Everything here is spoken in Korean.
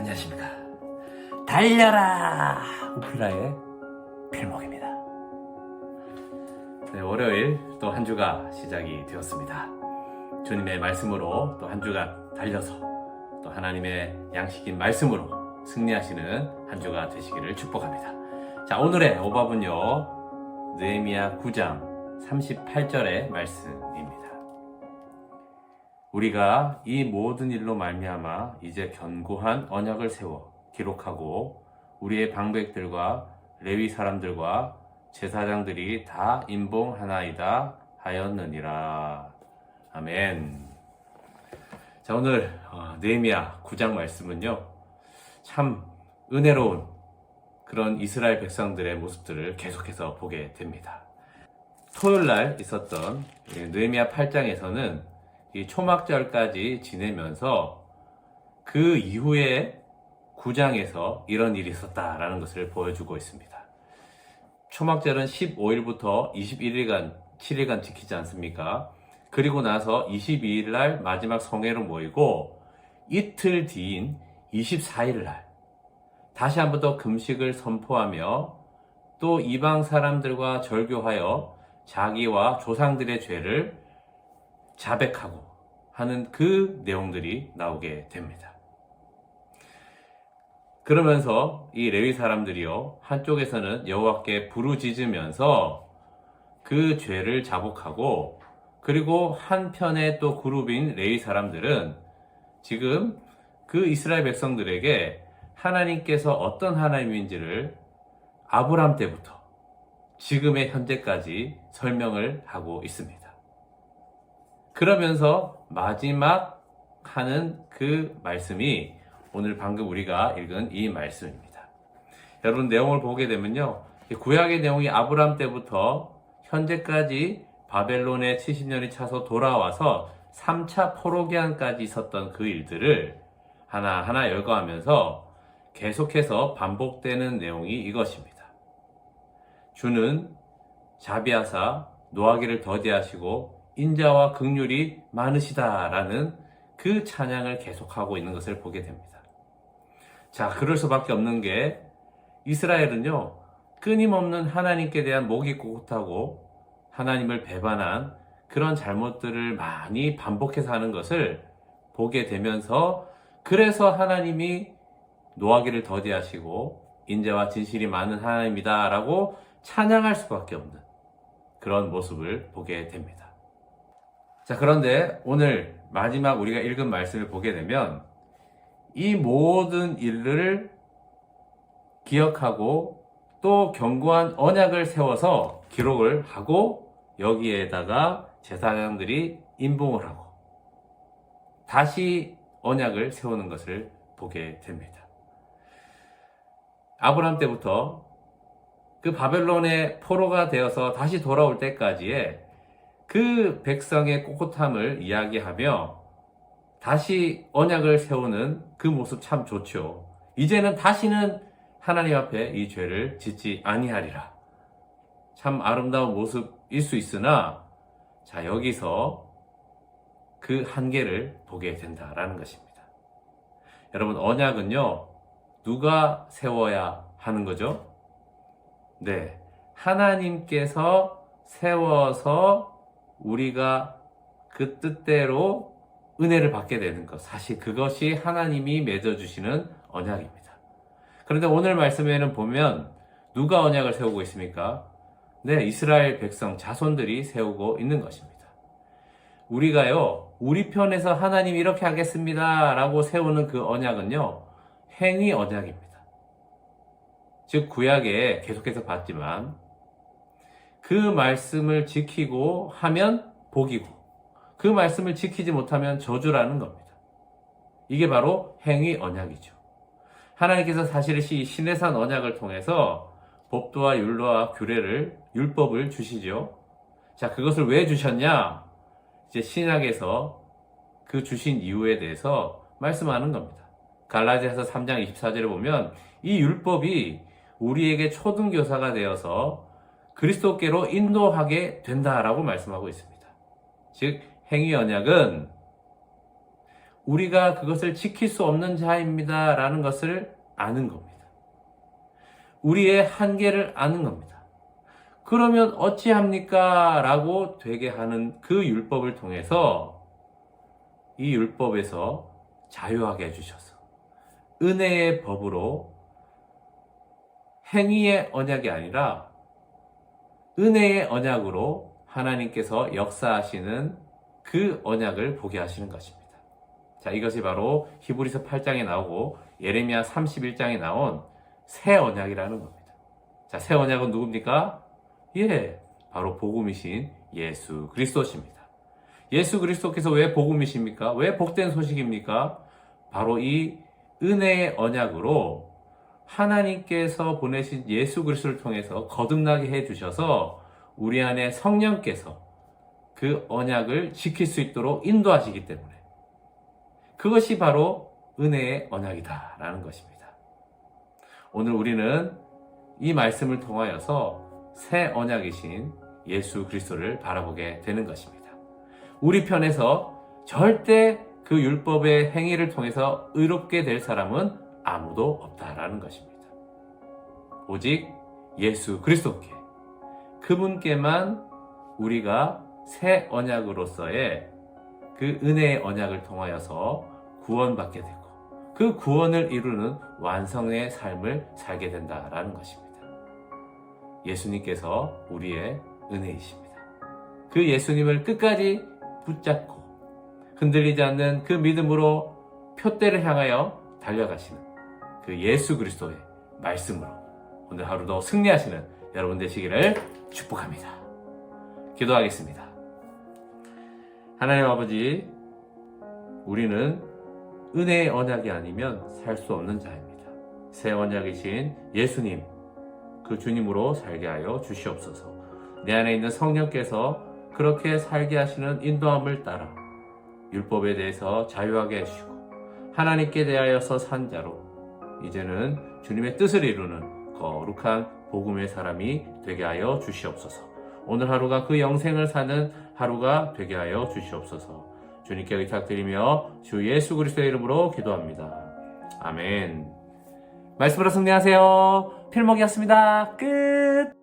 안녕하십니까. 달려라! 우프라의 필목입니다. 네, 월요일 또 한 주가 시작이 되었습니다. 주님의 말씀으로 또 한 주가 달려서 또 하나님의 양식인 말씀으로 승리하시는 한 주가 되시기를 축복합니다. 자, 오늘의 오밥은요, 느헤미야 9장 38절의 말씀입니다. 우리가 이 모든 일로 말미암아 이제 견고한 언약을 세워 기록하고 우리의 방백들과 레위 사람들과 제사장들이 다 임봉하나이다 하였느니라. 아멘. 자 오늘 어, 느헤미야 9장 말씀은요 참 은혜로운 그런 이스라엘 백성들의 모습들을 계속해서 보게 됩니다. 토요일 날 있었던 예, 느헤미야 8장에서는 이 초막절까지 지내면서 그 이후에 9장에서 이런 일이 있었다라는 것을 보여주고 있습니다. 초막절은 15일부터 21일간, 7일간 지키지 않습니까? 그리고 나서 22일 날 마지막 성회로 모이고 이틀 뒤인 24일 날 다시 한 번 더 금식을 선포하며 또 이방 사람들과 절교하여 자기와 조상들의 죄를 자백하고 하는 그 내용들이 나오게 됩니다. 그러면서 이 레위 사람들이요 한쪽에서는 여호와께 부르짖으면서 그 죄를 자복하고 그리고 한편의 또 그룹인 레위 사람들은 지금 그 이스라엘 백성들에게 하나님께서 어떤 하나님인지를 아브람 때부터 지금의 현재까지 설명을 하고 있습니다. 그러면서 마지막 하는 그 말씀이 오늘 방금 우리가 읽은 이 말씀입니다. 여러분 내용을 보게 되면요. 구약의 내용이 아브람 때부터 현재까지 바벨론에 70년이 차서 돌아와서 3차 포로기한까지 있었던 그 일들을 하나하나 열거하면서 계속해서 반복되는 내용이 이것입니다. 주는 자비하사 노하기를 더디하시고 인자와 극률이 많으시다라는 그 찬양을 계속하고 있는 것을 보게 됩니다. 자, 그럴 수밖에 없는 게 이스라엘은요, 끊임없는 하나님께 대한 목이 꼿하고 하나님을 배반한 그런 잘못들을 많이 반복해서 하는 것을 보게 되면서 그래서 하나님이 노하기를 더디하시고 인재와 진실이 많은 하나님이다라고 찬양할 수밖에 없는 그런 모습을 보게 됩니다. 자, 그런데 오늘 마지막 우리가 읽은 말씀을 보게 되면 이 모든 일을 기억하고 또 견고한 언약을 세워서 기록을 하고 여기에다가 제사장들이 임봉을 하고 다시 언약을 세우는 것을 보게 됩니다. 아브람 때부터 그 바벨론의 포로가 되어서 다시 돌아올 때까지의 그 백성의 꼿꼿함을 이야기하며 다시 언약을 세우는 그 모습 참 좋죠. 이제는 다시는 하나님 앞에 이 죄를 짓지 아니하리라. 참 아름다운 모습일 수 있으나 자 여기서 그 한계를 보게 된다라는 것입니다. 여러분 언약은요 누가 세워야 하는 거죠? 네 하나님께서 세워서 우리가 그 뜻대로 은혜를 받게 되는 것. 사실 그것이 하나님이 맺어주시는 언약입니다. 그런데 오늘 말씀에는 보면 누가 언약을 세우고 있습니까? 네, 이스라엘 백성 자손들이 세우고 있는 것입니다. 우리가요, 우리 편에서 하나님 이렇게 하겠습니다. 라고 세우는 그 언약은요, 행위 언약입니다. 즉, 구약에 계속해서 봤지만, 그 말씀을 지키고 하면 복이고, 그 말씀을 지키지 못하면 저주라는 겁니다. 이게 바로 행위 언약이죠. 하나님께서 사실 이 신해산 언약을 통해서 법도와 율로와 규례를 율법을 주시죠. 자, 그것을 왜 주셨냐? 이제 신약에서 그 주신 이유에 대해서 말씀하는 겁니다. 갈라디아서 3장 24절에 보면 이 율법이 우리에게 초등교사가 되어서 그리스도께로 인도하게 된다라고 말씀하고 있습니다. 즉 행위 언약은 우리가 그것을 지킬 수 없는 자입니다. 라는 것을 아는 겁니다. 우리의 한계를 아는 겁니다. 그러면 어찌합니까? 라고 되게 하는 그 율법을 통해서 이 율법에서 자유하게 해주셔서 은혜의 법으로 행위의 언약이 아니라 은혜의 언약으로 하나님께서 역사하시는 그 언약을 보게 하시는 것입니다. 자, 이것이 바로 히브리서 8장에 나오고 예레미야 31장에 나온 새 언약이라는 겁니다. 자, 새 언약은 누굽니까? 예, 바로 복음이신 예수 그리스도십니다. 예수 그리스도께서 왜 복음이십니까? 왜 복된 소식입니까? 바로 이 은혜의 언약으로 하나님께서 보내신 예수 그리스도를 통해서 거듭나게 해 주셔서 우리 안에 성령께서 그 언약을 지킬 수 있도록 인도하시기 때문에 그것이 바로 은혜의 언약이다라는 것입니다. 오늘 우리는 이 말씀을 통하여서 새 언약이신 예수 그리스도를 바라보게 되는 것입니다. 우리 편에서 절대 그 율법의 행위를 통해서 의롭게 될 사람은 아무도 없다라는 것입니다. 오직 예수 그리스도께 그분께만 우리가 새 언약으로서의 그 은혜의 언약을 통하여서 구원받게 되고 그 구원을 이루는 완성의 삶을 살게 된다라는 것입니다. 예수님께서 우리의 은혜이십니다. 그 예수님을 끝까지 붙잡고 흔들리지 않는 그 믿음으로 표대를 향하여 달려가시는 그 예수 그리스도의 말씀으로 오늘 하루도 승리하시는 여러분 되시기를 축복합니다. 기도하겠습니다. 하나님 아버지, 우리는 은혜의 언약이 아니면 살 수 없는 자입니다. 새 언약이신 예수님, 그 주님으로 살게 하여 주시옵소서. 내 안에 있는 성령께서 그렇게 살게 하시는 인도함을 따라 율법에 대해서 자유하게 해주시고 하나님께 대하여서 산 자로 이제는 주님의 뜻을 이루는 거룩한 복음의 사람이 되게 하여 주시옵소서. 오늘 하루가 그 영생을 사는 하루가 되게 하여 주시옵소서. 주님께 의탁드리며 주 예수 그리스도의 이름으로 기도합니다. 아멘. 말씀으로 승리하세요. 필목이었습니다. 끝.